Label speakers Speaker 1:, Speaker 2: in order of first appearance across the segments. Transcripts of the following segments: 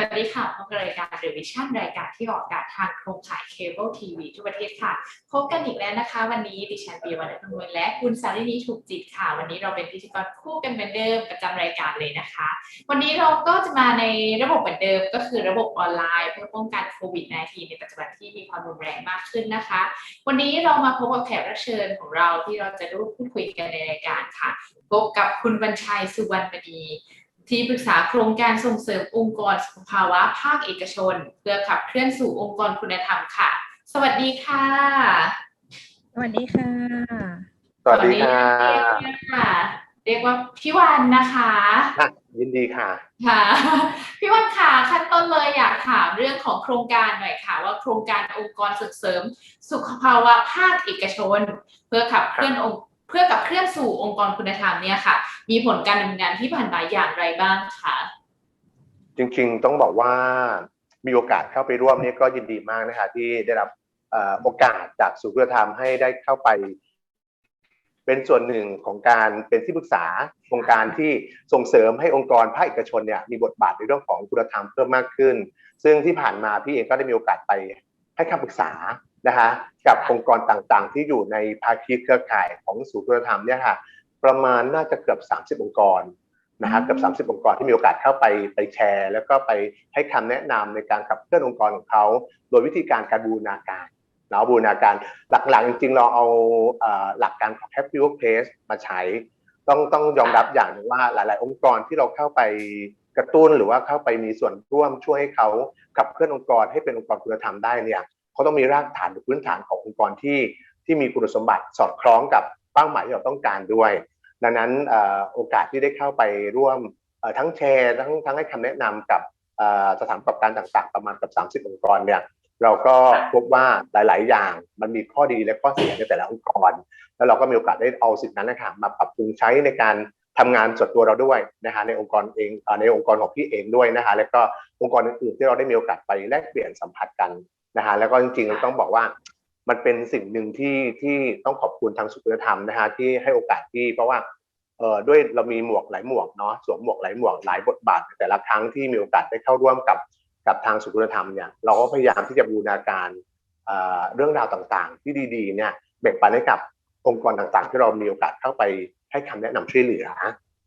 Speaker 1: สวัสดีค่ะพบกับรายการ The Vision รายการที่ออกอากาศทางโครงข่ายเคเบิลทีวีทั่วประเทศค่ะ พบกันอีกแล้วนะคะ วันนี้ดิฉันปีวันนนท์และคุณสารินีถูกจิตค่ะ วันนี้เราเป็นพิธีกรคู่กันเหมือนเดิมประจำรายการเลยนะคะ วันนี้เราก็จะมาในระบบเหมือนเดิมก็คือระบบออนไลน์เพื่อป้องกันโควิด -19 ในปัจจุบันที่มีความรุนแรงมากขึ้นนะคะ วันนี้เรามาพบกับแขกรับเชิญของเราที่เราจะร่วมพูดคุยกันในรายการค่ะพบกับคุณบรรชัยสุวรรณมณี ที่ปรึกษาโครงการส่งเสริมองค์กรสุขภาวะภาคเอกชน เพื่อขับเคลื่อนสู่องค์กรคุณธรรมค่ะ สวัสดีค่ะ
Speaker 2: สวัสดีค่ะ
Speaker 3: สวัสดีค่ะ
Speaker 1: เรียกค่ะเรียกว่าพี่วันนะคะ
Speaker 3: อะยินดีค่ะ
Speaker 1: ค่ะ พี่วันค่ะขั้นต้นเลยอยากถามเรื่องของโครงการหน่อยค่ะ ว่าโครงการองค์กรส่งเสริม สุขภาวะภาคเอกชน เพื่อขับเคลื่อนองค์ เพื่อกับเคลื่อนสู่องค์กรคุณธรรมเนี่ยค่ะ มีผลการดำเนินงานที่ผ่านมาอย่างไรบ้างคะ
Speaker 3: จริงๆต้องบอกว่ามีโอกาสเข้าไปร่วมเนี่ยก็ยินดีมากนะคะที่ได้รับโอกาสจากศูนย์คุณธรรมให้ได้เข้าไป เป็นส่วนหนึ่งของการเป็นที่ปรึกษาโครงการที่ส่งเสริมให้องค์กรภาคเอกชนเนี่ยมีบทบาทในเรื่องของคุณธรรมเพิ่มมากขึ้น ซึ่งที่ผ่านมาพี่เองก็ได้มีโอกาสไปให้คำปรึกษา นะคะกับองค์กรต่างๆ ที่อยู่ในภาคีเครือข่ายของศูนย์คุณธรรมเนี่ยค่ะประมาณน่าจะเกือบ 30 องค์กรนะฮะเกือบ30 องค์กรที่มีโอกาสเข้าไปไปแชร์ แล้วก็ไปให้คำแนะนำในการขับเคลื่อนองค์กรของเขา โดยวิธีการการบูรณาการเนาะบูรณาการหลักๆ จริงๆ เราเอาเอ่อหลักการของ Happy Workplace มาใช้ ต้องต้องยอมรับอย่างหนึ่งว่าหลาย ๆ องค์กรที่เราเข้าไปกระตุ้นหรือว่าเข้าไปมีส่วนร่วมช่วยให้เขาขับเคลื่อนองค์กรให้เป็นองค์กรคุณธรรมได้เนี่ย เขาต้องมีรากฐานหรือพื้นฐานขององค์กรที่ที่มีคุณสมบัติสอดคล้องกับเป้าหมายที่เราต้องการด้วย ดังนั้นโอกาสที่ได้เข้าไปร่วมทั้งแชร์ทั้งทั้งให้คำแนะนำกับสถานประกอบการต่างๆ ประมาณกับ 30 องค์กรเนี่ยเราก็พบว่าหลาย ๆ อย่างมันมีข้อดีและข้อเสียในแต่ละองค์กร แล้วเราก็มีโอกาสได้เอาสิ่งนั้นนะคะมาปรับปรุงใช้ในการทำงานส่วนตัวเราด้วยนะคะในองค์กรเองในองค์กรของพี่เองด้วยนะคะแล้วก็องค์กรอื่นๆที่เราได้มีโอกาสไปแลกเปลี่ยนสัมผัสกัน นะคะแล้วก็จริงๆเราต้องบอกว่า มันเป็นสิ่งหนึ่งที่ที่ต้องขอบคุณทางสุขธรรมนะคะที่ให้โอกาสที่เพราะว่าเอ่อด้วยเรามีหมวกหลายหมวกเนาะสวมหมวกหลายหมวกหลายบทบาท แต่ละครั้งที่มีโอกาสได้เข้าร่วมกับกับทางสุขธรรมเนี่ยเราก็พยายามที่จะบูรณาการเอ่อเรื่องราวต่างๆ ที่ดีๆเนี่ยแบ่งปันให้กับองค์กรต่างๆ ที่เรามีโอกาสเข้าไปให้คำแนะนำช่วยเหลือ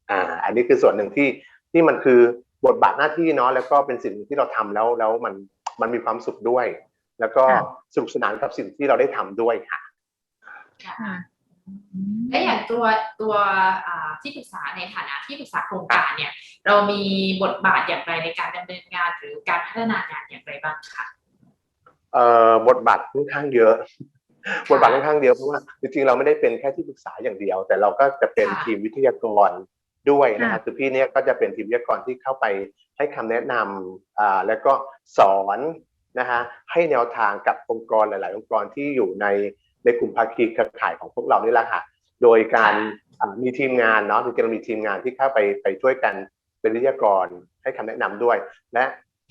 Speaker 3: อ่าอันนี้คือส่วนหนึ่งที่ที่มันคือบทบาทหน้าที่เนาะแล้วก็เป็นสิ่งที่เราทำแล้วแล้วมันมันมีความสุขด้วย แล้วก็
Speaker 2: ค่ะ
Speaker 3: สนุกสนานกับสิ่งที่เราได้ทำด้วยค่ะ
Speaker 1: ค่ะและอย่างตัวตัวอ่าที่ปรึกษาในฐานะที่ปรึกษาโครงการเนี่ย เรามีบทบาทอย่างไรในการดำเนินงานหรือการพัฒนางานอย่างไรบ้างคะ
Speaker 3: เอ่อบทบาทค่อนข้างเยอะบทบาทค่อนข้างเยอะเพราะว่าจริงๆเราไม่ได้เป็นแค่ที่ปรึกษาอย่างเดียว แต่เราก็จะเป็น
Speaker 1: ค่ะ
Speaker 3: ทีมวิทยากรด้วยนะ
Speaker 2: ค่ะ
Speaker 3: คะคือพี่เนี่ยก็จะเป็นทีมวิทยากรที่เข้าไปให้คำแนะนำอ่าแล้วก็สอน นะคะให้แนวทางกับองค์กรหลาย ๆ องค์กรที่อยู่ในในกลุ่มภาคีเครือข่ายของพวกเรานี่แหละค่ะโดยการมีทีมงานเนาะจริงๆเรามีทีมงานที่เข้าไปไปช่วยกันเป็นวิทยากรให้คำแนะนำด้วย และ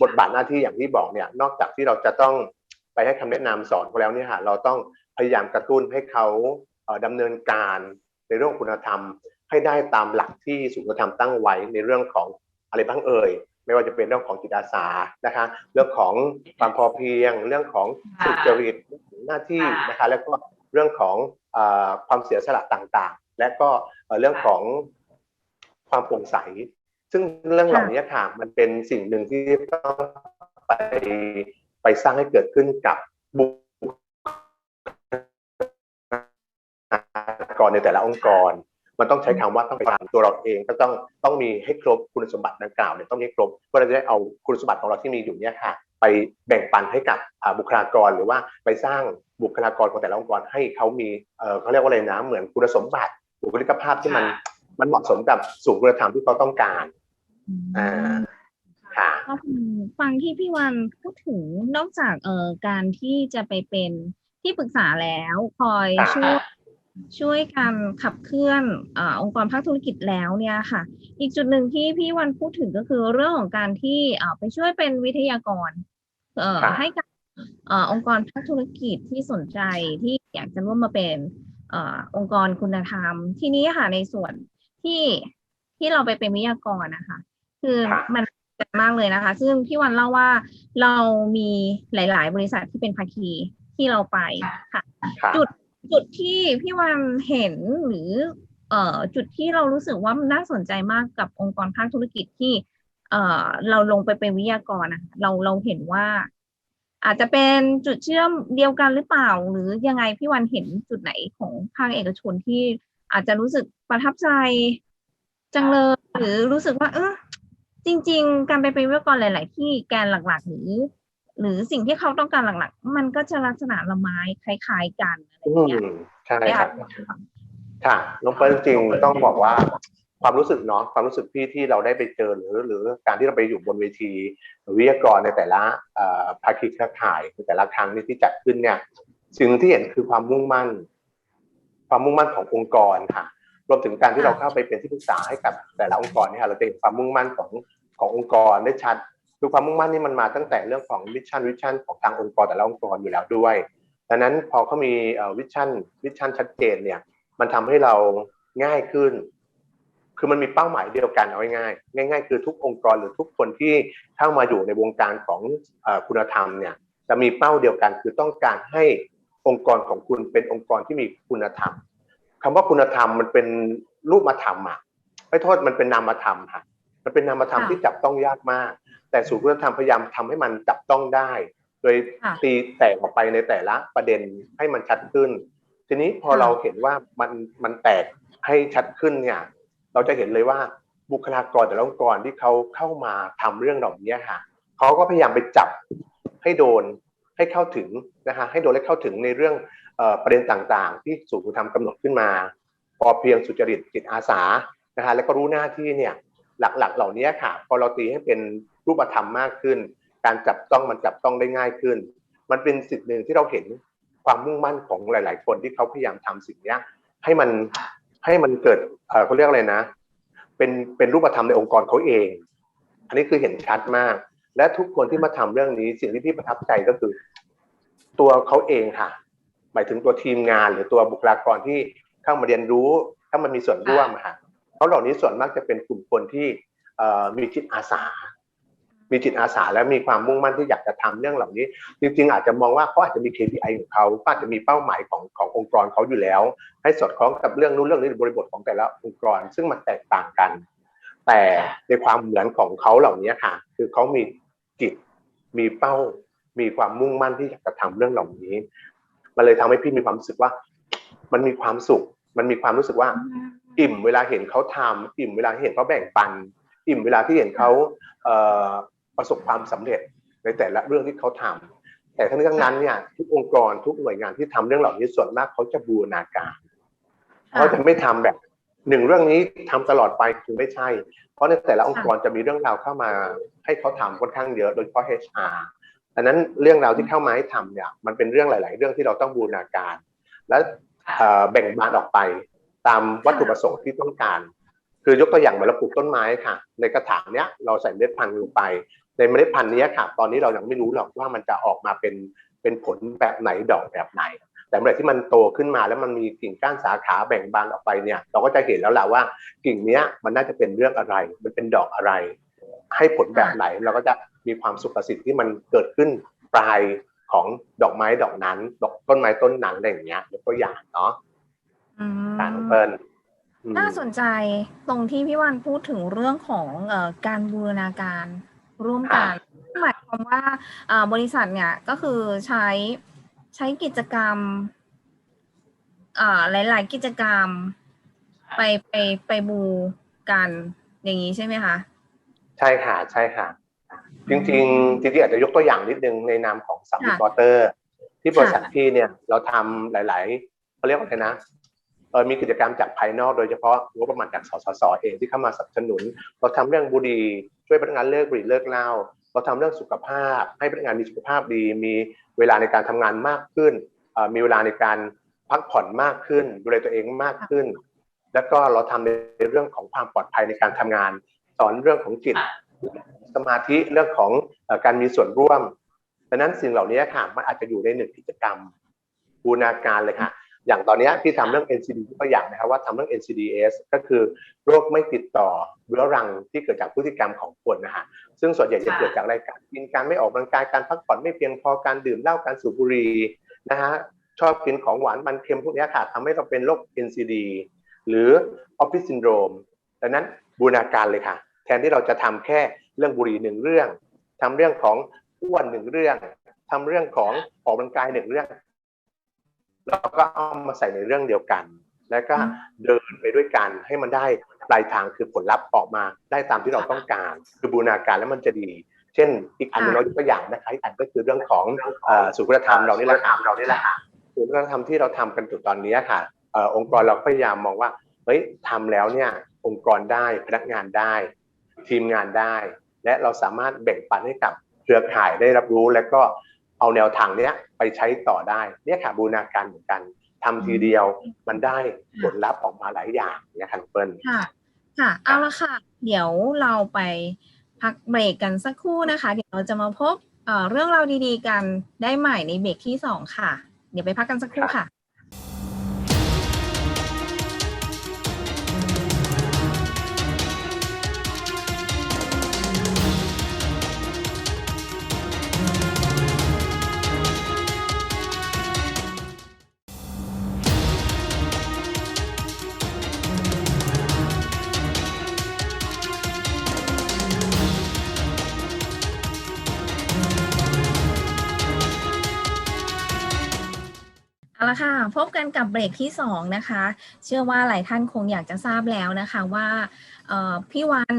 Speaker 3: บทบาทหน้าที่อย่างที่บอกเนี่ยนอกจากที่เราจะต้องไปให้คำแนะนำสอนเขาแล้วเนี่ยค่ะเราต้องพยายามกระตุ้นให้เขาเอ่อดำเนินการในเรื่องคุณธรรม ให้ได้ตามหลักที่ศูนย์คุธรรมตั้งไว้ในเรื่องของอะไรบ้างเอ่ย ไม่ว่าจะเป็นเรื่องของจิตอาสานะคะ เรื่องของความพอเพียง เรื่องของสุจริตหน้าที่นะคะ แล้วก็เรื่องของเอ่อความเสียสละต่างๆ และก็เอ่อเรื่องของความโปร่งใส ซึ่งเรื่องเหล่านี้ค่ะมันเป็นสิ่งหนึ่งที่ต้องไปไปสร้างให้เกิดขึ้นกับบุคลากรในแต่ละองค์กร มันต้องใช้คำว่าต้องไปตามตัวเราเองก็ต้องต้องมีให้ครบคุณสมบัติดังกล่าวเนี่ยต้องมีให้ครบเพื่อเราจะได้เอาคุณสมบัติของเราที่มีอยู่เนี่ยค่ะไปแบ่งปันให้กับอ่าบุคลากรหรือว่าไปสร้างบุคลากรของแต่ละองค์กรให้เขามีเอ่อเขาเรียกว่าอะไรนะเหมือนคุณสมบัติบุคลิกภาพที่มันมันเหมาะสมกับสูงคุณธรรมที่เขาต้องการอ่าค่ะ
Speaker 2: ก็คือฟังที่พี่วันพูดถึงนอกจากเอ่อการที่จะไปเป็นที่ปรึกษาแล้วคอย
Speaker 3: ค่ะ
Speaker 2: ช่วย ช่วยการขับเคลื่อนอาองค์กรภาคธุรกิจแล้วเนี่ยค่ะ อีกจุดหนึ่งที่พี่วันพูดถึงก็คือเรื่องของการที่อ่าไปช่วยเป็นวิทยากรเอ่อ
Speaker 3: ครับ
Speaker 2: ให้กับเอ่อองค์กรภาคธุรกิจที่สนใจที่อยากจะร่วมมาเป็นเอ่อองค์กรคุณธรรม ทีนี้ค่ะในส่วนที่ที่เราไปเป็นวิทยากรนะคะ คือ
Speaker 3: ครับ
Speaker 2: มันใจมากเลยนะคะ ซึ่งพี่วันเล่าว่าเรามีหลาย ๆ บริษัทที่เป็นภาคีที่เราไปค่ะ
Speaker 3: ค่ะ
Speaker 2: จุด จุดที่พี่วันเห็นหรือเอ่อจุดที่เรารู้สึกว่ามันน่าสนใจมากกับองค์กรภาคธุรกิจที่ เอ่อเราลงไปเป็นวิทยากรนะคะเราเราเห็นว่า อาจจะเป็นจุดเชื่อมเดียวกันหรือเปล่า หรือยังไงพี่วันเห็นจุดไหนของภาคเอกชนที่อาจจะรู้สึกประทับใจจังเลยหรือรู้สึกว่า เออจริง ๆ การไปเป็นวิทยากรหลาย ๆ ที่แกนหลัก ๆ หรือ หรือสิ่งที่เขาต้องการหลักๆ มันก็จะลักษณะละไม้คล้ายๆกันอะไรอ
Speaker 3: อื
Speaker 2: ย่างเงี้ย
Speaker 3: มใช่
Speaker 2: ไม่
Speaker 3: ค
Speaker 2: อา
Speaker 3: รับ
Speaker 2: จ
Speaker 3: ค่ะน้องเปิ้ลจริงๆต้องบอกว่าความรู้สึกเนาะความรู้สึกพี่ที่เราได้ไปเจอหรือ หรือการที่เราไปอยู่บนเวทีวิทยากรในแต่ละเอ่อภาคีเครือข่ายในแต่ละครั้งที่จัดขึ้นเนี่ย สิ่งที่เห็นคือความมุ่งมั่น ความมุ่งมั่นขององค์กรค่ะ รวมถึงการที่เราเข้าไปเป็นที่ปรึกษาให้กับแต่ละองค์กรเนี่ยค่ะเราจะเห็นความมุ่งมั่นของขององค์กรได้ชัด คือความมุ่งมั่นนี่มันมาตั้งแต่เรื่องของวิชั่นวิชั่นของทางองค์กรแต่ละองค์กรอยู่แล้วด้วยดังนั้นพอเขามีวิชั่นวิชั่นชัดเจนเนี่ย มันทำให้เราง่ายขึ้น คือมันมีเป้าหมายเดียวกันเอาง่ายๆง่ายคือทุกองค์กรหรือทุกคนที่เข้ามาอยู่ในวงการของอคุณธรรมเนี่ย จะมีเป้าเดียวกัน คือต้องการให้องค์กรของคุณเป็นองค์กรที่มีคุณธรรมคำว่าคุณธรรมมันเป็นรูปธรรมอะไม่โทษมันเป็นนามธรรมค่ะ มันเป็นนามธรรม
Speaker 2: ค่ะ
Speaker 3: ที่จับต้องยากมาก แต่ศูนย์คุณธรรมพยายามทำให้มันจับต้องได้ โดย
Speaker 2: ค่ะ
Speaker 3: ตีแตกออกไปในแต่ละประเด็นให้มันชัดขึ้น ทีนี้พอ
Speaker 2: ค่ะ
Speaker 3: เราเห็นว่ามันมันแตกให้ชัดขึ้นเนี่ย เราจะเห็นเลยว่าบุคลากรแต่ละองค์กรที่เขาเข้ามาทำเรื่องเหล่านี้ค่ะเขาก็พยายามไปจับให้โดนให้เข้าถึงนะฮะให้โดนและเข้าถึงในเรื่องเอ่อประเด็นต่างๆ ที่ศูนย์คุณธรรมกำหนดขึ้นมา พอเพียงสุจริตจิตอาสานะฮะแล้วก็รู้หน้าที่เนี่ย หลักๆ เหล่านี้ค่ะ พอเราตีให้เป็นรูปธรรมมากขึ้น การจับต้องมันจับต้องได้ง่ายขึ้น มันเป็นสิ่งหนึ่งที่เราเห็นความมุ่งมั่นของหลาย ๆ คนที่เขาพยายามทำสิ่งนี้ให้มันให้มันเกิดเขาเรียกอะไรนะ เป็นเป็นรูปธรรมในองค์กรเขาเอง อันนี้คือเห็นชัดมาก และทุกคนที่มาทำเรื่องนี้สิ่งที่พี่ประทับใจก็คือ ตัวเขาเองค่ะ หมายถึงตัวทีมงานหรือตัวบุคลากรที่เข้ามาเรียนรู้เข้ามามีส่วนร่วมค่ะ เขาเหล่านี้ส่วนมากจะเป็นกลุ่มคนที่มีจิตอาสา มีจิตอาสาและมีความมุ่งมั่นที่อยากจะทำเรื่องเหล่านี้ จริงๆ อาจจะมองว่าเขาอาจจะมี KPI ของเขาก็อาจจะมีเป้าหมายของขององค์กรเขาอยู่แล้ว ให้สอดคล้องกับเรื่องนู้นเรื่องนี้บริบทของแต่ละองค์กร ซึ่งมันแตกต่างกัน แต่ในความเหมือนของเขาเหล่านี้ค่ะ คือเขามีจิตมีเป้า มีความมุ่งมั่นที่อยากจะทำเรื่องเหล่านี้ มันเลยทำให้พี่มีความรู้สึกว่า มันมีความสุข มันมีความรู้สึกว่า อิ่มเวลาเห็นเขาทำอิ่มเวลาเห็นเขาแบ่งปัน อิ่มเวลาที่เห็นเขาเอ่อประสบความสำเร็จในแต่ละเรื่องที่เขาทำแต่ทั้งนี้ทั้งนั้นเนี่ยทุกองค์กรทุกหน่วยงานที่ทำเรื่องเหล่านี้ส่วนมากเขาจะบูรณาการเขาจะไม่ทำแบบหนึ่งเรื่องนี้ทำตลอดไปคือไม่ใช่ เพราะในแต่ละองค์กรจะมีเรื่องราวเข้ามาให้เขาทำค่อนข้างเยอะโดยเฉพาะ HR ดังนั้นเรื่องราวที่เข้ามาให้ทำเนี่ยมันเป็นเรื่องหลาย ๆ เรื่องที่เราต้องบูรณาการ และเอ่อแบ่งบานออกไป ตามวัตถุประสงค์ที่ต้องการ คือยกตัวอย่างเหมือนเราปลูกต้นไม้ค่ะ ในกระถางเนี้ยเราใส่เมล็ดพันธุ์ลงไป ในเมล็ดพันธุ์นี้ค่ะ ตอนนี้เรายังไม่รู้หรอกว่ามันจะออกมาเป็นเป็นผลแบบไหนดอกแบบไหน แต่เมื่อที่มันโตขึ้นมาแล้วมันมีกิ่งก้านสาขาแบ่งบานออกไปเนี่ย เราก็จะเห็นแล้วแหละว่ากิ่งเนี้ยมันน่าจะเป็นเรื่องอะไร มันเป็นดอกอะไร ให้ผลแบบไหนเราก็จะมีความสุขกับสิ่งที่มันเกิดขึ้นปลายของดอกไม้ดอกนั้น ดอกต้นไม้ต้นนั้นอะไรอย่างเงี้ยยกตัวอย่างเนาะ
Speaker 2: อืม
Speaker 3: การของเปิ้ลอืม
Speaker 2: น่าสนใจตรงที่พี่วันพูดถึงเรื่องของเออการบูรณาการร่วมกันหมายความว่าอ่าบริษัทเนี่ยก็คือใช้ใช้กิจกรรมอ่าหลาย ๆ กิจกรรมไปไปไปบูกันอย่างนี้ใช่ไหมคะ
Speaker 3: ใช่ค่ะใช่ค่ะ จริงๆจริงๆอาจจะยกตัวอย่างนิดนึงในนามของสัม
Speaker 2: ค่ะ
Speaker 3: พอร์เตอร์ ที่บริษัท
Speaker 2: ค่ะ
Speaker 3: พี่เนี่ยเราทำหลาย ๆเขาเรียกว่าไงนะเออ มีกิจกรรมจากภายนอกโดยเฉพาะงบประมาณจากสสสเองที่เข้ามาสนับสนุน เราทำเรื่องบุหรี่ช่วยพนักงานเลิกบุหรี่เลิกเหล้าเราทำเรื่องสุขภาพ ให้พนักงานมีสุขภาพดี มีเวลาในการทำงานมากขึ้น มีเวลาในการพักผ่อนมากขึ้น ดูแลตัวเองมากขึ้น แล้วก็เราทำในเรื่องของความปลอดภัยในการทำงาน สอนเรื่องของจิตสมาธิเรื่องของอการมีส่วนร่วมดังนั้นสิ่งเหล่านี้ค่ะมันอาจจะอยู่ในหนึ่งกิจกรรมบูรณาการเลยค่ะ อย่างตอนเนี้ยที่ทำเรื่อง NCD ตัวอย่างนะครับว่าทำเรื่อง NCDs ก็คือโรคไม่ติดต่อเรื้อรังที่เกิดจากพฤติกรรมของคนนะฮะซึ่งส่วนใหญ่จะ
Speaker 1: ค่ะ
Speaker 3: เกิดจากอะไรการกินการไม่ออกกำลังกายการพักผ่อนไม่เพียงพอการดื่มเหล้าการสูบบุหรี่นะฮะชอบกินของหวานมันเค็มพวกเนี้ยค่ะทำให้เราเป็นโรค NCD หรือ Office Syndrome ดังนั้นบูรณาการเลยค่ะ แทนที่เราจะทำแค่เรื่องบุหรี่หนึ่งเรื่องทำเรื่องของอ้วนหนึ่งเรื่องทำเรื่องของออกกำลังกายหนึ่งเรื่อง เราก็เอามาใส่ในเรื่องเดียวกัน แล้วก็เดินไปด้วยกันให้มันได้ปลายทางคือผลลัพธ์ออกมาได้ตามที่เราต้องการ คือบูรณาการแล้วมันจะดี เช่น อีกอันหนึงเรายกตัวอย่างนะคะอีกอันก็คือเรื่องของเอ่อสุขธรรมเรานี่แหละค่ะเรานี่แหละค่ะสุขธรรมที่เราทำกันอยู่ตอนนี้ค่ะเอ่อองค์กรเราพยายามมองว่าเฮ้ยทำแล้วเนี่ยองค์กรได้พนักงานได้ ทีมงานได้ และเราสามารถแบ่งปันให้กับเครือข่ายได้รับรู้และก็ เอาแนวทางเนี้ยไปใช้ต่อได้เนี่ยค่ะบูรณาการเหมือนกันทำทีเดียวมันได้ผลลัพธ์ออกมาหลายอย่างเนี่ยค่ะน้องเปิ้ล
Speaker 2: ค่ะ ค่ะ เอาละค่ะ เดี๋ยวเราไปพักเบรกกันสักครู่นะคะ เดี๋ยวเราจะมาพบเอ่อเรื่องราวดีๆ กันได้ใหม่ในเบรกที่สองค่ะ เดี๋ยวไปพักกันสักครู่ค่ะ ละค่ะ พบกันกับเบรกที่สองนะคะ เชื่อว่าหลายท่านคงอยากจะทราบแล้วนะคะว่าพี่วัน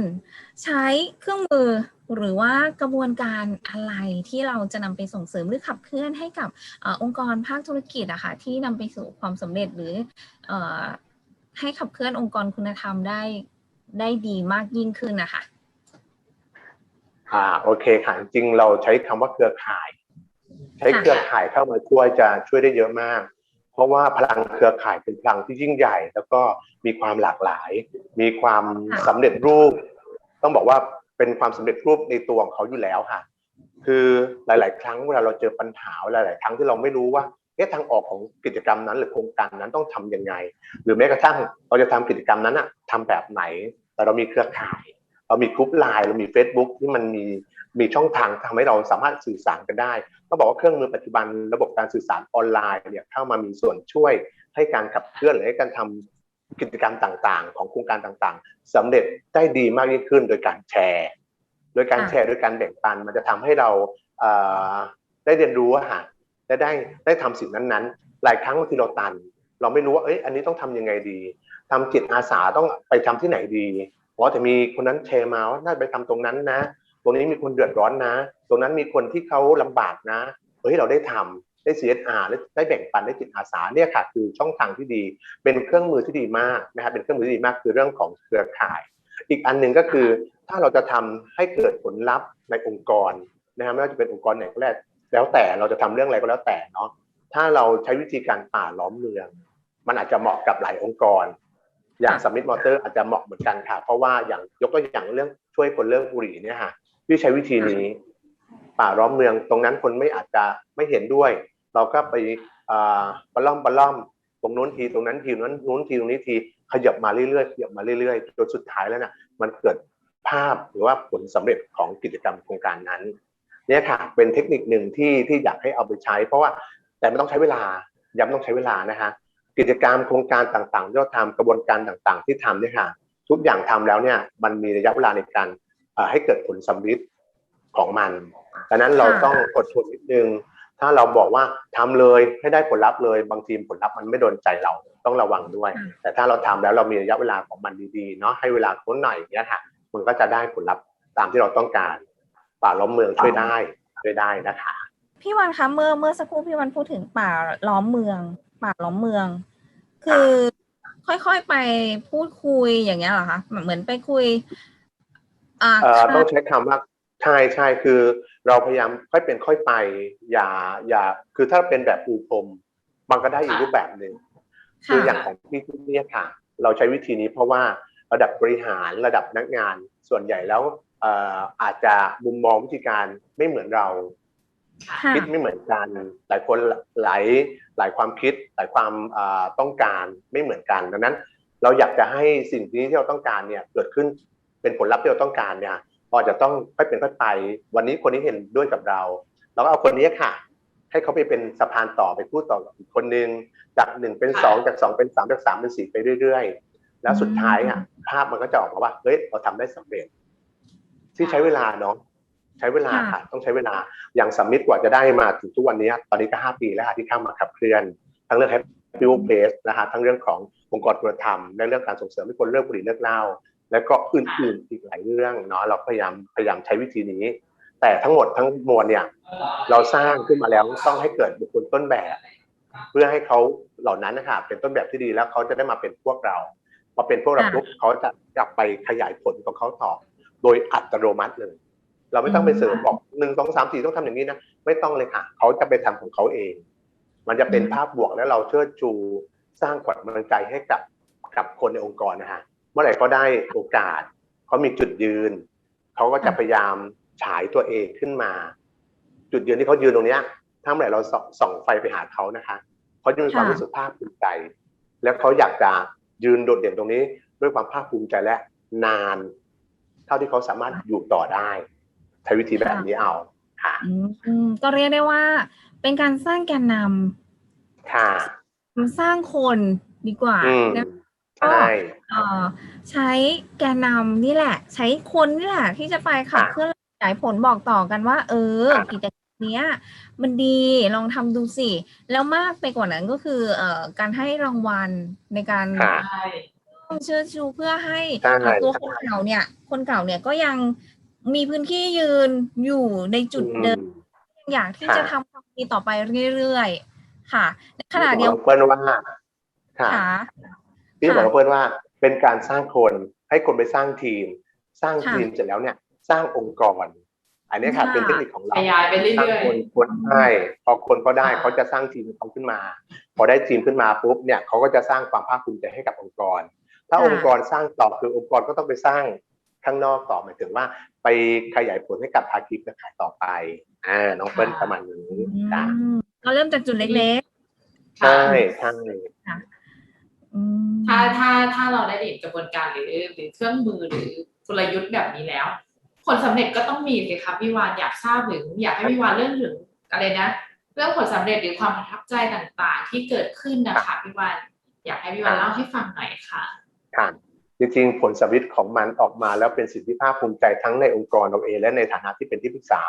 Speaker 2: ใช้เครื่องมือหรือว่ากระบวนการอะไรที่เราจะนำไปส่งเสริมหรือขับเคลื่อนให้กับอองค์กรภาคธุรกิจอะค่ะที่นำไปสู่ความสำเร็จหรืออให้ขับเคลื่อนองค์กรคุณธรรมได้ได้ดีมากยิ่งขึ้นนะคะ
Speaker 3: อ่าโอเคค่ะจริงเราใช้คำว่าเครือข่าย ใช้เครือข่ายเข้ามาช่วยจะช่วยได้เยอะมาก เพราะว่าพลังเครือข่ายเป็นพลังที่ยิ่งใหญ่ แล้วก็มีความหลากหลาย มีความ
Speaker 2: ค่ะ
Speaker 3: สำเร็จรูป ต้องบอกว่าเป็นความสำเร็จรูปในตัวของเขาอยู่แล้วค่ะ คือหลาย ๆ ครั้งเวลาเราเจอปัญหาหลาย ๆ ครั้งที่เราไม่รู้ว่าเอ๊ะทางออกของกิจกรรมนั้น หรือโครงการนั้นต้องทำยังไง หรือแม้กระทั่งเราจะทำกิจกรรมนั้นอะทำแบบไหน แต่เรามีเครือข่าย เรามีกลุ่มไลน์เรามี Facebook ที่มันมี มีช่องทางทำให้เราสามารถสื่อสารกันได้ต้องบอกว่าเครื่องมือปัจจุบันระบบการสื่อสารออนไลน์เนี่ยเข้ามามีส่วนช่วยให้การขับเคลื่อนหรือให้การทำกิจกรรมต่างๆ ของโครงการต่างๆสำเร็จได้ดีมากยิ่งขึ้นโดยการแชร์ โดยการ
Speaker 2: ค่ะ
Speaker 3: แชร์โดยการแบ่งปัน มันจะทำให้เราเอ่อได้เรียนรู้อะฮะและได้ได้ทำสิ่งนั้นๆ หลายครั้งบางทีเราตัน เราไม่รู้ว่าเอ้ยอันนี้ต้องทำยังไงดีทำจิตอาสาต้องไปทำที่ไหนดีเพราะแต่มีคนนั้นแชร์มาว่าน่าไปทำตรงนั้นนะ ตรงนี้มีคนเดือดร้อนนะ ตรงนั้นมีคนที่เขาลำบากนะ เฮ้ยเราได้ทำได้ CSR ได้แบ่งปันได้จิตอาสาเนี่ยค่ะคือช่องทางที่ดี เป็นเครื่องมือที่ดีมากนะครับเป็นเครื่องมือที่ดีมากคือเรื่องของเครือข่าย อีกอันหนึ่งก็คือถ้าเราจะทำให้เกิดผลลัพธ์ในองค์กรนะฮะไม่ว่าจะเป็นองค์กรไหนก็แล้วแล้วแต่เราจะทำเรื่องอะไรก็แล้วแต่เนาะถ้าเราใช้วิธีการป่าล้อมเมือง มันอาจจะเหมาะกับหลายองค์กร อย่างสมิธมอเตอร์อาจจะเหมาะเหมือนกันค่ะ เพราะว่าอย่างยกตัวอย่างเรื่องช่วยคนเลิกบุหรี่เนี่ยค่ะ ที่ใช้วิธีนี้ ป่าล้อมเมืองตรงนั้นคนไม่อาจจะไม่เห็นด้วย เราก็ไปอ่าปะล่อมปะล่อมตรงนู้นทีตรงนั้นทีตรงนั้นนู้นทีตรงนี้ทีขยับมาเรื่อยๆขยับมาเรื่อยๆจนสุดท้ายแล้วนะมันเกิดภาพหรือว่าผลสำเร็จของกิจกรรมโครงการนั้นเนี่ยค่ะเป็นเทคนิคหนึ่งที่ที่อยากให้เอาไปใช้ เพราะว่าแต่ไม่ต้องใช้เวลาย้ำต้องใช้เวลานะคะกิจกรรมโครงการต่างๆที่เราทำกระบวนการต่างๆ ที่ทำเนี่ยค่ะทุกอย่างทำแล้วเนี่ยมันมีระยะเวลาในการเอ่อ ให้เกิดผลสำเร็จของมันดังนั้นเรา
Speaker 2: ค่ะ
Speaker 3: ต้องอดทนนิดนึง ถ้าเราบอกว่าทำเลยให้ได้ผลลัพธ์เลย บางทีผลลัพธ์มันไม่โดนใจเราต้องระวังด้วย แต่ถ้าเราทำแล้วเรามีระยะเวลาของมันดีๆเนาะให้เวลาค้นหน่อยอย่างเงี้ยค่ะมันก็จะได้ผลลัพธ์ตามที่เราต้องการ ป่าล้อมเมืองช่วยได้ช่วยได้นะคะ
Speaker 2: พี่วันคะเมื่อเมื่อสักครู่พี่วันพูดถึงป่าล้อมเมือง ป่าล้อมเมือง คือค่อยๆไปพูดคุยอย่างเงี้ยเหรอคะเหมือนไปคุยอ่า
Speaker 3: เอ่อ
Speaker 2: ค่ะ
Speaker 3: ต้องใช้คำว่าใช่ใช่คือ เราพยายามค่อยเป็นค่อยไป อย่าอย่าคือถ้าเป็นแบบปูพรมมันก็ได้อีกรูปแบบหนึ่งคืออย่างของพี่ที่เนี่ยค่ะ เราใช้วิธีนี้เพราะว่าระดับบริหารระดับพนักงานส่วนใหญ่แล้วเอ่ออาจจะมุมมองวิธีการไม่เหมือนเรา
Speaker 1: ค่ะ
Speaker 2: ค่ะ
Speaker 3: คิดไม่เหมือนกัน หลายคนหลายหลายความคิด หลายความอ่าต้องการไม่เหมือนกันดังนั้น เราอยากจะให้สิ่งนี้ที่เราต้องการเนี่ยเกิดขึ้น เป็นผลลัพธ์ที่เราต้องการเนี่ยพอจะต้องค่อยเป็นค่อยไป วันนี้คนนี้เห็นด้วยกับเรา เราก็เอาคนนี้ค่ะ ให้เขาไปเป็นสะพานต่อไปพูดต่อกับอีกคนนึงจากหนึ่งเป็นสองจากสองเป็นสามจากสามเป็นสี่ไปเรื่อย ๆ แล้วสุดท้ายอะภาพมันก็จะออกมาว่าเฮ้ยเราทำได้สำเร็จ ที่ใช้เวลาเนาะใช้เวลาค่ะต้องใช้เวลาอย่างสมมิตกว่าจะได้มาถึงทุกวันนี้ ตอนนี้ก็ห้าปีแล้วค่ะที่เข้ามาขับเคลื่อน ทั้งเรื่อง Happy Workplace นะฮะทั้งเรื่องขององค์กรคุณธรรมและเรื่องการส่งเสริมให้คนเลิกบุหรี่เลิกเหล้า แล้วก็อื่นๆอีกหลายเรื่องเนาะเราพยายามพยายามใช้วิธีนี้ แต่ทั้งหมดทั้งมวลเนี่ย เราสร้างขึ้นมาแล้วต้องให้เกิดบุคคลต้นแบบ เพื่อให้เขาเหล่านั้นนะคะเป็นต้นแบบที่ดีแล้วเขาจะได้มาเป็นพวกเราพอเป็นพวกเรา
Speaker 2: ค่ะ
Speaker 3: ปุ๊บเขาจะกลับไปขยายผลของเขาต่อ โดยอัตโนมัติเลยเราไม่ต้องไปเสริมบอกหนึ่งสองสามสี่ต้องทำอย่างนี้นะไม่ต้องเลยค่ะเขาจะไปทำของเขาเอง มันจะเป็นภาพบวกแล้วเราเชิดชูสร้างขวัญกำลังใจให้กับกับคนในองค์กรนะฮะ เมื่อไหร่เขาได้โอกาสเขามีจุดยืนเขาก็จะพยายามฉายตัวเองขึ้นมา จุดยืนที่เขายืนตรงเนี้ย ถ้าเมื่อไหร่เราส่องส่องไฟไปหาเขานะคะเขาจะมีความ
Speaker 2: ค่ะ
Speaker 3: รู้สึกภาคภูมิใจ แล้วเขาอยากจะยืนโดดเด่นตรงนี้ ด้วยความภาคภูมิใจและนาน เท่าที่เขาสามารถอยู่ต่อได้ ใช้วิธีแบบนี้เอาค่ะ
Speaker 2: อืมอืมก็เรียกได้ว่า เป็นการสร้างแกนน
Speaker 3: ค่ะำ
Speaker 2: สร้างคนดีกว่า
Speaker 3: อืม
Speaker 2: นะ
Speaker 3: ใช่
Speaker 2: เอ่อใช้แกนนำนี่แหละ ใช้คนนี่แหละ ที่จะไปขับ
Speaker 3: ค่ะ
Speaker 2: เคลื่อนขยายผลบอกต่อกันว่า เออ
Speaker 3: ค่ะ
Speaker 2: กิจกรรมเนี้ย มันดีลองทำดูสิ แล้วมากไปกว่านั้นก็คือ เอ่อการให้รางวัลในการ
Speaker 3: ค่ะ
Speaker 1: ใช่
Speaker 2: เชิดชูเพื่อให้
Speaker 3: ใช่
Speaker 2: ตัวคนเก่าเนี่ย คนเก่าเนี่ยก็ยังมีพื้นที่ยืนอยู่ในจุดเดิม
Speaker 3: อืม
Speaker 2: อยากที่
Speaker 3: ค่ะ
Speaker 2: จะทำความดีต่อไปเรื่อยๆ ค่ะ ในขณะเดียว
Speaker 3: เพื่อนว่าค่ะ
Speaker 2: ค่ะ
Speaker 3: พี่บอกกับเพื่อนว่าเป็นการสร้างคนให้คนไปสร้างทีม สร้าง
Speaker 2: ค่ะ
Speaker 3: ทีมเสร็จแล้วเนี่ยสร้างองค์กร อันนี้ค่ะ
Speaker 2: ค่ะ
Speaker 3: เป็นเทคนิคของเรา
Speaker 1: ขยายไปเรื่
Speaker 3: สร้าง
Speaker 1: อย
Speaker 3: คนคนได้พอคนเขาได้
Speaker 1: ค่ะ
Speaker 3: เขาจะสร้างทีมของเขาขึ้นมา พอได้ทีมขึ้นมาปุ๊บเนี่ยเขาก็จะสร้างความภาคภูมิใจให้กับองค์กร ถ้า
Speaker 2: ค่ะ
Speaker 3: องค์กรสร้างต่อคือองค์กรก็ต้องไปสร้างข้างนอกต่อหมายถึงว่า ไปขยายผลให้กับภาคีเครือข่ายต่อไปอ่าน้องเปิ้ลประมาณนี้
Speaker 2: อื
Speaker 3: จ้ะ
Speaker 2: มก็เริ่มจากจุดเล็ก
Speaker 1: ๆค่ะ
Speaker 3: ใช่ใช่
Speaker 2: ๆอืม
Speaker 1: ถ้าถ้าถ้าเราได้เห็นกระบวนการหรือหรือเครื่องมือหรือกลยุทธ์แบบนี้แล้ว ผลสำเร็จก็ต้องมีสิคะพี่วานอยากทราบถึงออยากให้พี่วานเรื่องถึงอะไรนะ เรื่องผลสำเร็จหรือความประทับใจต่างๆ ที่เกิดขึ้นนะคะพี่วานอยากให้พี่วานเล่าให้ฟังหน่อยค่ะ
Speaker 3: ค่ะจริงๆผลสำลิดของมันออกมาแล้วเป็นสิ่งที่ภาคภูมิใจทั้งในองค์กรเราเองและในฐานะที่เป็นที่ปรึกษา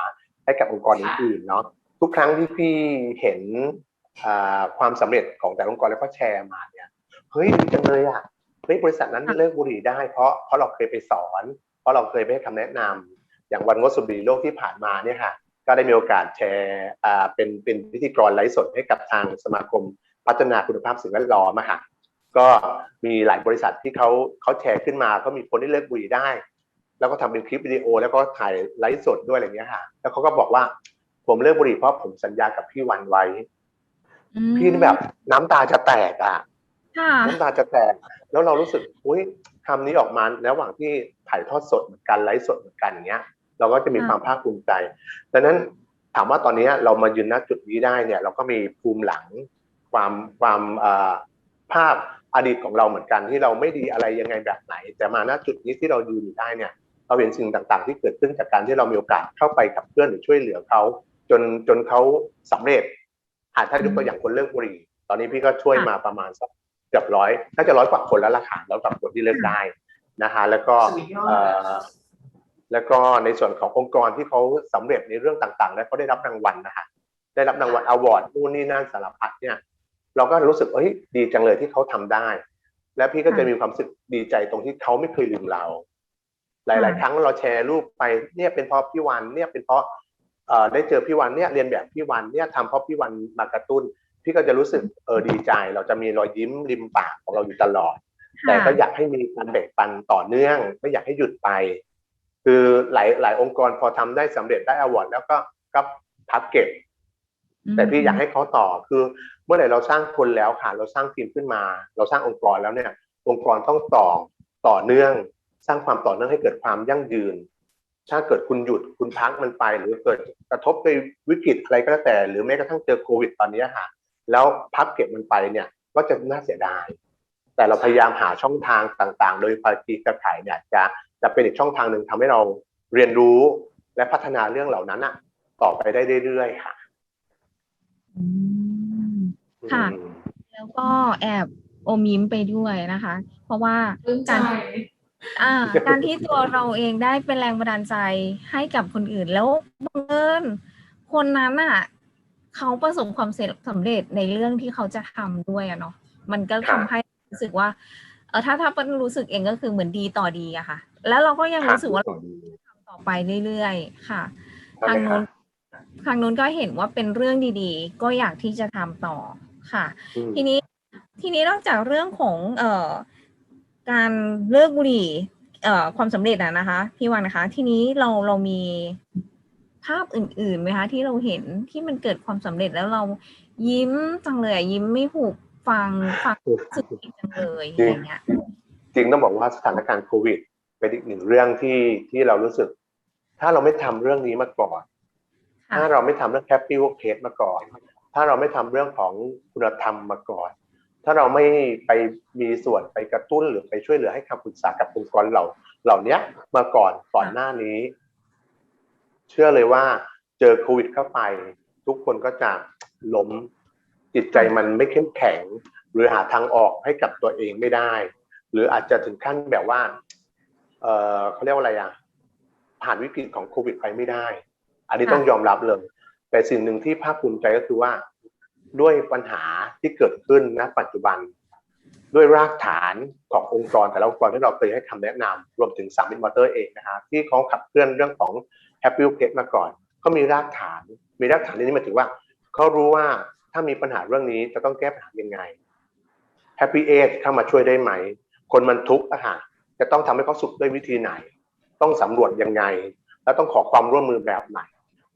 Speaker 3: ให้กับองค์กรอื่นๆเนาะทุกครั้งที่พี่เห็นความสำเร็จของแต่ละองค์กรแล้วก็แชร์มาเนี่ย เฮ้ยดีจังเลยอะเฮ้ยบริษัทนั้นเลิกบุหรี่ได้เพราะเพราะเราเคยไปสอน เพราะเราเคยไปให้คำแนะนำอย่างวันงดสูบบุหรี่โลกที่ผ่านมาเนี่ยค่ะก็ได้มีโอกาสแชร์อ่าเป็นเป็นพิธีกรไลฟ์สดให้กับทางสมาคมพัฒนาคุณภาพสิ่งแวดล้อมอะค่ะก็มีหลายบริษัทที่เขาเขาแชร์ขึ้นมาก็มีคนที่เลิกบุหรี่ได้ แล้วก็ทำเป็นคลิปวิดีโอ แล้วก็ถ่ายไลฟ์สดด้วยอะไรอย่างเงี้ยค่ะ แล้วเขาก็บอกว่าผมเลิกบุหรี่เพราะผมสัญญากับพี่วันไว้
Speaker 2: อืม
Speaker 3: พี่นี่แบบน้ำตาจะแตกอะ
Speaker 2: ค่ะ
Speaker 3: น้ำตาจะแตกแล้วเรารู้สึกอุ้ยคำนี้ออกมาระหว่างที่ถ่ายทอดสดเหมือนกันไลฟ์สดเหมือนกันอย่างเงี้ย เราก็จะมี
Speaker 2: ค่ะ
Speaker 3: ความภาคภูมิใจดังนั้นถามว่าตอนนี้เรามายืนณจุดนี้ได้เนี่ย เราก็มีภูมิหลังความความเอ่อภาพอดีตของเราเหมือนกันที่เราไม่ดีอะไรยังไงแบบไหน แต่มาณจุดนี้ที่เรายืนอยู่ได้เนี่ย เราเห็นสิ่งต่างๆ ที่เกิดขึ้นจากการที่เรามีโอกาสเข้าไปกับเพื่อนหรือช่วยเหลือเขาจนจนเขาสำเร็จหากถ้ายกตัวอย่างคนเลิกบุหรี่ ตอนนี้พี่ก็ช่วยมาประมาณสักเกือบร้อยน่าจะร้อยกว่าคนแล้วล่ะค่ะร้อยกว่าคนที่เลิกได้นะคะ แล้วก็
Speaker 1: สุดยอด
Speaker 3: เอ่อแล้วก็ในส่วนขององค์กรที่เขาสำเร็จในเรื่องต่างๆ แล้วเขาได้รับรางวัลนะคะได้รับรางวัลอวอร์ดนู่นนี่นั่นสารพัดเนี่ยเราก็รู้สึกเอ้ยดีจังเลยที่เขาทำได้ และพี่ก็จะมีความรู้สึกดีใจตรงที่เขาไม่เคยลืมเรา หลาย ๆ ครั้งเราแชร์รูปไปเนี่ยเป็นเพราะพี่วันเนี่ยเป็นเพราะเอ่อได้เจอพี่วันเนี่ยเรียนแบบพี่วันเนี่ยทำเพราะพี่วันมากระตุ้น พี่ก็จะรู้สึกเออดีใจ เราจะมีรอยยิ้มริมปากของเราอยู่ตลอด แต่ก็อยากให้มีการแบ่งปันต่อเนื่อง ไม่อยากให้หยุดไป คือหลายหลายองค์กรพอทำได้สำเร็จได้อวอร์ดแล้วก็ก็พับเก็บ แต่พี่อยากให้เขาต่อคือ เมื่อไหร่เราสร้างคนแล้วค่ะ เราสร้างทีมขึ้นมา เราสร้างองค์กรแล้วเนี่ย องค์กรต้องต่อต่อเนื่อง สร้างความต่อเนื่องให้เกิดความยั่งยืนถ้าเกิดคุณหยุดคุณพักมันไป หรือเกิดกระทบไปวิกฤตอะไรก็แล้วแต่ หรือแม้กระทั่งเจอโควิดตอนนี้ค่ะ แล้วพับเก็บมันไปเนี่ยก็จะน่าเสียดาย แต่เราพยายามหาช่องทางต่างๆ โดยภาคีเครือข่ายเนี่ยจะจะเป็นอีกช่องทางหนึ่งทำให้เราเรียนรู้และพัฒนาเรื่องเหล่านั้นอะต่อไปได้เรื่อยๆค่ะ
Speaker 2: อืมค่ะ
Speaker 3: อืม
Speaker 2: แล้วก็แอบอมยิ้มไปด้วยนะคะ เพราะว่า
Speaker 1: ปลื้มใจ
Speaker 2: การอ่าการที่ตัวเราเองได้เป็นแรงบันดาลใจให้กับคนอื่นแล้วบังเอิญคนนั้นอะ เขาประสบความสำเร็จในเรื่องที่เขาจะทำด้วยอะเนาะมันก็
Speaker 3: ครั
Speaker 2: ทำ
Speaker 3: บ
Speaker 2: ให้รู้สึกว่าเออถ้าถ้าเป็นรู้สึกเองก็คือเหมือนดีต่อดีอะค่ะ แล้วเราก็ยังรู้สึกว่าเราทำต่อไปเรื่อยๆค่ะ ทางนู้นทางนู้นก็เห็นว่าเป็นเรื่องดีๆ ก็อยากที่จะทำต่อค่ะ
Speaker 3: อืม
Speaker 2: ทีนี้ทีนี้นอกจากเรื่องของเอ่อการเลิกบุหรี่เอ่อความสำเร็จอะนะคะ พี่วันนะคะ ทีนี้เราเรามี ภาพอื่นๆไหมคะที่เราเห็นที่มันเกิดความสำเร็จแล้วเรายิ้มจังเลยอะยิ้มไม่หุบฟังฟังรู้สึกดีจังเลยอย่างเงี้ย
Speaker 3: จริงต้องบอกว่าสถานการณ์โควิด เป็นอีกหนึ่งเรื่องที่ที่เรารู้สึก ถ้าเราไม่ทำเรื่องนี้มาก่อน
Speaker 2: ค่ะ
Speaker 3: ถ้าเราไม่ทำเรื่องแ a ปปี้ work case มาก่อน ถ้าเราไม่ทำเรื่องของคุณธรรมมาก่อน ถ้าเราไม่ไปมีส่วนไปกระตุ้นหรือไปช่วยเหลือให้คำปรึกษากับองค์กรเหล่าเหล่านี้มาก่อนก่อนหน้านี้ เชื่อเลยว่าเจอโควิดเข้าไป ทุกคนก็จะล้มจิตใจมันไม่เข้มแข็ง หรือหาทางออกให้กับตัวเองไม่ได้ หรืออาจจะถึงขั้นแบบว่า เออเขาเรียกว่าอะไรอะ ผ่านวิกฤตของโควิดไปไม่ได้ อันนี้ต้องยอมรับเลย แต่สิ่งหนึ่งที่ภาคภูมิใจก็คือว่า ด้วยปัญหาที่เกิดขึ้นณ ปัจจุบัน ด้วยรากฐานขององค์กรแต่ละองค์กรที่เราเคยให้คำแนะนำรวมถึงสามมิตรมอเตอร์เองนะฮะที่เขาขับเคลื่อนเรื่องของ Happy w o r k มาก่อนเขามีรากฐาน มีรากฐานที่นี่หมาถึงว่าเขารู้ว่าถ้ามีปัญหาเรื่องนี้จะต้องแก้ปัญหายังไง Happy a g e เข้ามาช่วยได้ไหม คนมันทุกข์อะฮะจะต้องทำให้เขาสุขด้วยวิธีไหน ต้องสำรวจยังไง แล้วต้องขอความร่วมมือแบบไหน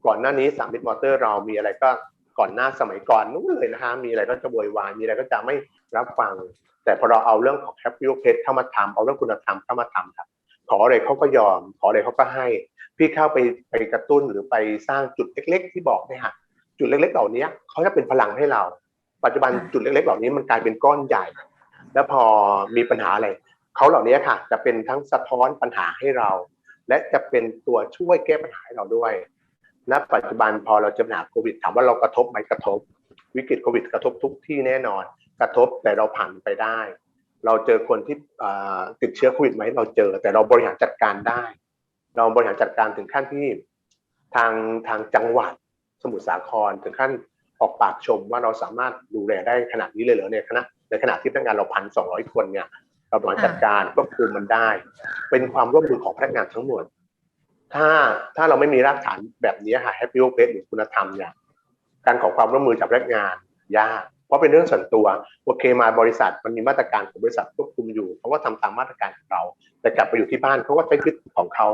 Speaker 3: ก่อนหน้านี้สามมิตรมอเตอร์เรามีอะไรก็ก่อนหน้าสมัยก่อนนู้นเลยนะฮะมีอะไรก็จะโวยวายมีอะไรก็จะไม่รับฟัง แต่พอเราเอาเรื่องของ Happy w o r k เข้ามาทำเอาเรื่องคุณธรรมเข้ามาทำครับขออะไรเขาก็ยอม ขออะไรเขาก็ให้ พี่เข้าไปไปกระตุ้นหรือไปสร้างจุดเล็ก ๆ ที่บอกเนี่ยฮะจุดเล็ก ๆ เหล่านี้เขาจะเป็นพลังให้เรา ปัจจุบัน
Speaker 2: ค่ะ
Speaker 3: จุดเล็ก ๆ เหล่านี้มันกลายเป็นก้อนใหญ่ แล้วพอมีปัญหาอะไรเขาเหล่านี้ค่ะ จะเป็นทั้งสะท้อนปัญหาให้เรา และจะเป็นตัวช่วยแก้ปัญหาให้เราด้วยณปัจจุบันพอเราเจอปัญหาโควิดถามว่าเรากระทบไหมกระทบ วิกฤตโควิดกระทบทุกที่แน่นอน กระทบแต่เราผ่านไปได้ เราเจอคนที่อ่าติดเชื้อโควิดไหมเราเจอ แต่เราบริหารจัดการได้ เราบริหารจัดการถึงขั้นที่ทางทางจังหวัดสมุทรสาครถึงขั้นออกปากชมว่าเราสามารถดูแลได้ขนาดนี้เลยเหรอในคณะในขณะที่พนักงานเราพันสองร้อยคนเนี่ยเราบริหารจัดการควบคุมมันได้ เป็นความร่วมมือของพนักงานทั้งหมด ถ้าถ้าเราไม่มีรากฐานแบบนี้ค่ะ Happy Work Place หรือคุณธรรมเนี่ยการขอความร่วมมือจากพนักงานยากเพราะเป็นเรื่องส่วนตัวโอเคมาบริษัทมันมีมาตรการของบริษัทควบคุมอยู่เขาก็ทำตามมาตรการของเรา แต่กลับไปอยู่ที่บ้านเขาก็ใช้ชีวิตของเขา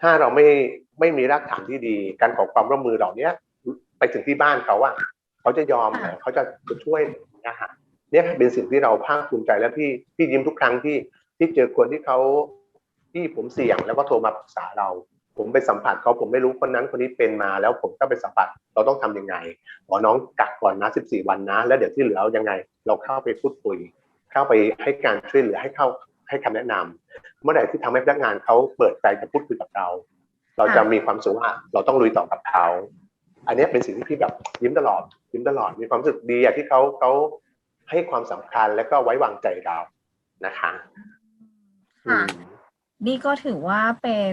Speaker 3: ถ้าเราไม่ไม่มีรากฐานที่ดี การขอความร่วมมือเหล่านี้ไปถึงที่บ้านเขาอะเขาจะยอมเหรอเขาจะช่วยนะฮะเนี่ยเป็นสิ่งที่เราภาคภูมิใจและพี่พี่ยิ้มทุกครั้งที่ที่เจอคนที่เขาที่ผมเสี่ยงแล้วก็โทรมาปรึกษาเรา ผมไปสัมผัสเขาผมไม่รู้คนนั้นคนนี้เป็นมา แล้วผมก็ไปสัมผัสเราต้องทำยังไงขอน้องกักก่อนนะ 14 วันนะ แล้วเดี๋ยวที่เหลือยังไง เราเข้าไปพูดคุย เข้าไปให้การช่วยเหลือให้เข้า ให้คำแนะนำเมื่อไหร่ที่ทำให้พนักงานเขาเปิดใจจะพูดคุยกับเรา เราจะมีความสุขว่าเราต้องลุยต่อกับเขาอันนี้เป็นสิ่งที่พี่แบบยิ้มตลอด ยิ้มตลอดมีความรู้สึกดีอะที่เขาเขาให้ความสำคัญและก็ไว้วางใจเรานะคะ
Speaker 2: ค่ะ
Speaker 3: อืม
Speaker 2: นี่ก็ถือว่าเป็น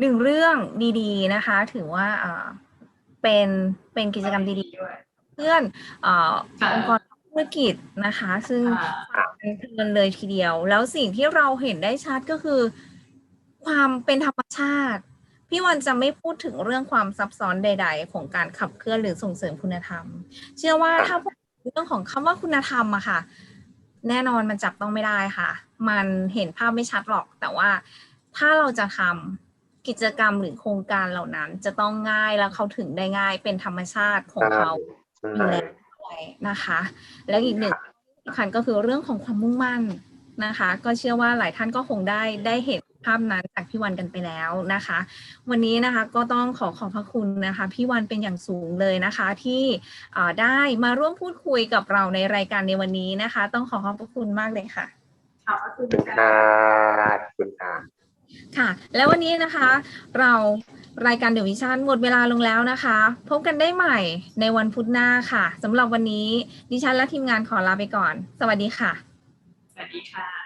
Speaker 2: หนึ่งเรื่องดีๆนะคะ ถือว่าอ่าเป็นเป็นกิจกรรมดีๆ
Speaker 1: ด้วย
Speaker 2: เพื่อนอ่า
Speaker 1: ค่ะ
Speaker 2: องค์กร ธุรกิจนะคะ ซึ่ง
Speaker 1: ค่ะ
Speaker 2: เป็นเพลินเลยทีเดียว แล้วสิ่งที่เราเห็นได้ชัดก็คือ ความเป็นธรรมชาติ พี่วันจะไม่พูดถึงเรื่องความซับซ้อนใด ๆ ของการขับเคลื่อนหรือส่งเสริมคุณธรรม เชื่อว่าถ้าพูดถึงเรื่องของคำว่าคุณธรรมอะค่ะ แน่นอนมันจับต้องไม่ได้ค่ะ มันเห็นภาพไม่ชัดหรอก แต่ว่าถ้าเราจะทำกิจกรรมหรือโครงการเหล่านั้น จะต้องง่ายแล้วเขาถึงได้ง่ายเป็นธรรมชาติของเขา
Speaker 3: ใช่
Speaker 2: อยู่แล้วด้ วยนะคะ แล้วอีกหนึ่งสำคัญก็คือเรื่องของความมุ่งมั่นนะคะ ก็เชื่อว่าหลายท่านก็คงได้ได้เห็นภาพนั้นจากพี่วันกันไปแล้วนะคะ วันนี้นะคะก็ต้องขอขอบพระคุณนะคะพี่วันเป็นอย่างสูงเลยนะคะที่เอ่อได้มาร่วมพูดคุยกับเราในรายการในวันนี้นะคะ ต้องขอขอบพระคุณมากเลยค่ะ
Speaker 1: ขอบพระคุณ
Speaker 3: ขอบคุณ
Speaker 1: ค่ะ
Speaker 3: ค่ะขอบคุณค่ะ
Speaker 2: ค่ะ แล้ววันนี้นะคะเรา รายการเดอะวิชั่นหมดเวลาลงแล้วนะคะ พบกันได้ใหม่ในวันพุธหน้าค่ะสำหรับวันนี้ดิฉันและทีมงานขอลาไปก่อน สวัสดีค่ะ
Speaker 1: สวัสดีค่ะ